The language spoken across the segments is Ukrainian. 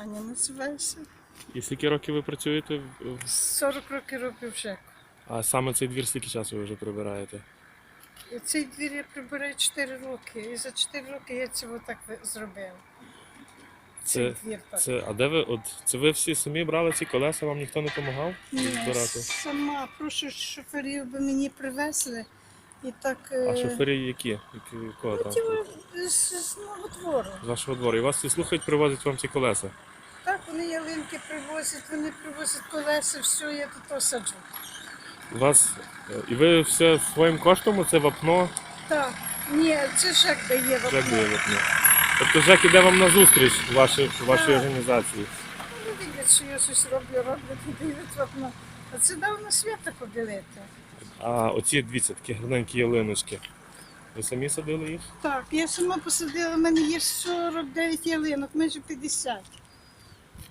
Аня називається. І скільки років ви працюєте? в- в- 40 років роблю в ЖЕКу. А саме цей двір скільки часу ви вже прибираєте? І цей двір я прибираю 4 роки. І за 4 роки я цього так ви- зробила. Цей Це, двір так. це, а де ви? От це ви всі самі брали ці колеса, вам ніхто не допомагав Ні, збирати? сама прошу шоферів, би мені привезли. І так. е, А шофери які? Які кого з, з мого двору. З вашого двору. І вас всі слухають, привозять вам ці колеса. Так, вони ялинки привозять, вони привозять колеса, все, я тут саджу. У вас е, і ви все своїм коштом це вапно, Так, ні, це ЖЕК дає в Жек дає вапно. Тобто Жек іде вам на зустріч вашій, вашій організації. Вони видять, що я щось роблю, роблю, і дають в окно. А це давно свято побілити. А оці дивіться, такі гарненькі ялиночки. Ви самі садили їх? Так, я сама посадила, в мене є 49 ялинок, майже 50.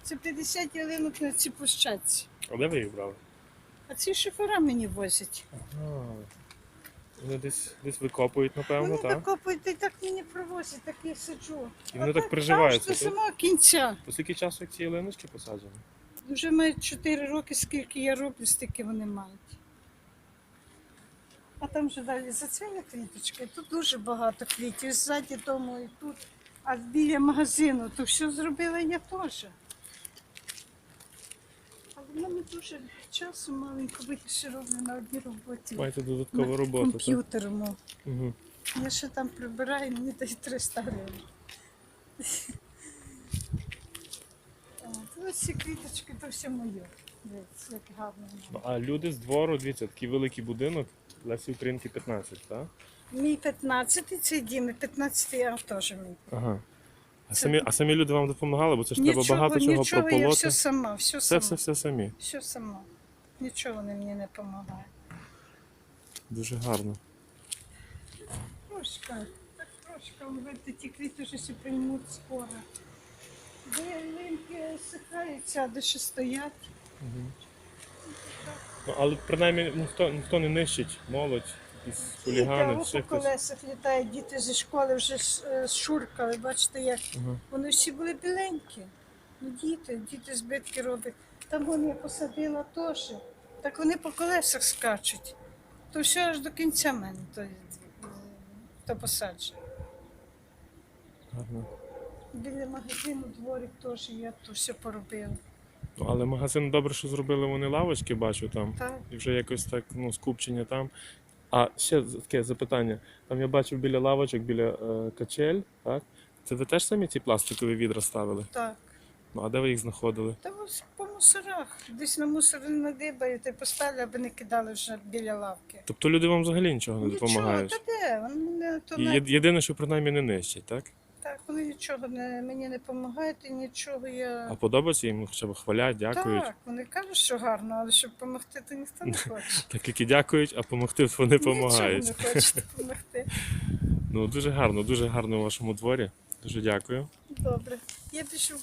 Це 50 ялинок на цій площадці. А де ви їх брали? А ці шофера мені возять. Ага. Вони десь, десь викопують, напевно, Вони так? викопують і так мені привозять, так я сиджу. І вони А так приживаються До тут? самого кінця. По скільки часу як ці ялиночки посаджені? Вже мають 4 роки, скільки я роблю, стільки вони мають. А там вже далі зацвіли квіточки. Тут дуже багато квітів. Ззаді дому і тут. А біля магазину, то все зробила я теж. Але в мене дуже часу маленько, бо я ще роблю на одній роботі. Маєте додаткову роботу. Комп'ютером. Угу. Я ще там прибираю, мені дають 300 гривень. Ось ці квіточки, то все моє. Дивіться, як гарно. Ну, а люди з двору, дивіться, такий великий будинок, Лесі Українки 15, так? Мій 15-й, цей дім, і 15-й а теж мій. Ага. А Це- самі, а самі люди вам допомагали, бо це ж треба багато чого нічого, я все сама, все Все, сама. все, все самі. Все сама. Нічого вони мені не допомагає. Дуже гарно. Трошка, так трошка, ви ті квіти вже всі приймуть скоро. Де ялинки сихаються, а де ще стоять. Ну, але принаймні ніхто, ніхто не нищить молодь, якісь хулігани, Діти, ще по хтось. колесах літають, діти зі школи вже ш- е, шуркали, бачите, як Ага. вони всі були біленькі. Ну, діти, діти збитки роблять. Там вони я посадила теж. Так вони по колесах скачуть. То все аж до кінця мене то, е, то посаджено. Гарно. Біля магазину дворик теж я то все поробила. Але магазин добре, що зробили вони лавочки, бачу там. Так. І вже якось так ну, скупчення там. А ще таке запитання. Там я бачив біля лавочок, біля е, качель, так? Це ви теж самі ці пластикові відра ставили? Так. Ну, а де ви їх знаходили? Та ось по мусорах. Десь на мусор надибають і поставили, аби не кидали вже біля лавки. Тобто люди вам взагалі нічого не Нічого, допомагають? та де? Вони то І є- єдине, що принаймні не нищать, так? Так, вони нічого не, мені не допомагають і нічого я. А подобається їм хоча б хвалять, дякують. Так, вони кажуть, що гарно, але щоб допомогти, то ніхто не хоче. Так як і дякують, а допомогти вони допомагають. Нічого не хочуть допомогти. Ну дуже гарно, дуже гарно у вашому дворі. Дуже дякую. Добре. Я пишу